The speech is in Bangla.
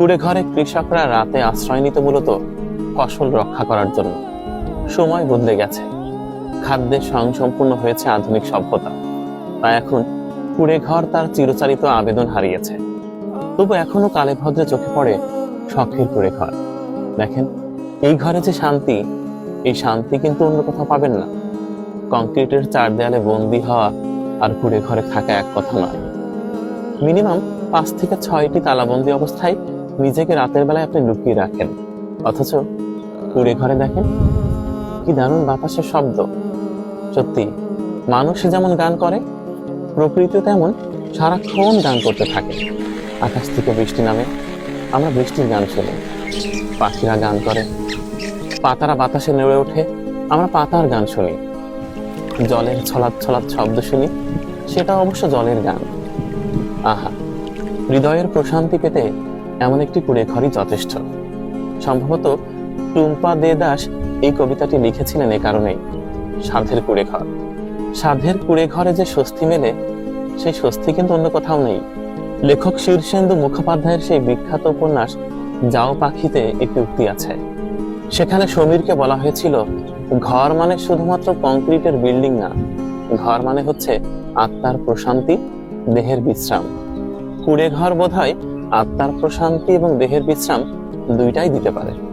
কুড়ে ঘরে কৃষকরা রাতে আশ্রয় নিত মূলত ফসল রক্ষা করার জন্য। সময় বদলে গেছে। খাদ্যের স্বয়ংসম্পূর্ণ হয়েছে আধুনিক সভ্যতা। তাই এখন কুড়ে ঘর তার চিরচারিত আবেদন হারিয়েছে। তবু এখনও কালে ভদ্রে চোখে পড়ে শখের কুড়ে ঘর। দেখেন, এই ঘরে যে শান্তি, এই শান্তি কিন্তু অন্য কোথাও পাবেন না। কংক্রিটের চার দেয়ালে বন্দি হওয়া আর কুড়ে ঘরে থাকা এক কথা নয়। মিনিমাম পাঁচ থেকে ছয়টি তালাবন্দি অবস্থায় নিজেকে রাতের বেলায় আপনি লুকিয়ে রাখেন। অথচ কুড়ে ঘরে দেখেন কি দারুণ বাতাসের শব্দ। সত্যি, মানুষ যেমন গান করে প্রকৃতি তেমন সারাক্ষণ গান করতে থাকে। আকাশ থেকে বৃষ্টি নামে, আমরা বৃষ্টির গান শুনি। পাখিরা গান করে, পাতারা বাতাসে নেড়ে ওঠে, আমরা পাতার গান শুনি। জলের ছলাৎ ছলাৎ শব্দ শুনি, সেটা অবশ্য জলের গান। আহা, হৃদয়ের প্রশান্তি পেতে এমন একটি কুড়ে ঘরই যথেষ্ট। সম্ভবত টুম্পা দে দাস এই কবিতাটি লিখেছিলেন এ কারণেই। সাধের কুড়ে ঘর সাধের কুড়ে ঘরে যে স্বস্তি মেলে, সেই স্বস্তি কিন্তু অন্য কোথাও নেই। লেখক শীর্ষেন্দু মুখোপাধ্যায়ের সেই বিখ্যাত উপন্যাস, যাও পাখিতে একটি উক্তি আছে। সেখানে সমীরকে বলা হয়েছিল, ঘর মানে শুধুমাত্র কংক্রিটের বিল্ডিং না, ঘর মানে হচ্ছে আত্মার প্রশান্তি, দেহের বিশ্রাম। কুড়ে ঘর বোধহয় আত্মার প্রশান্তি এবং দেহের বিশ্রাম দুইটাই দিতে পারে।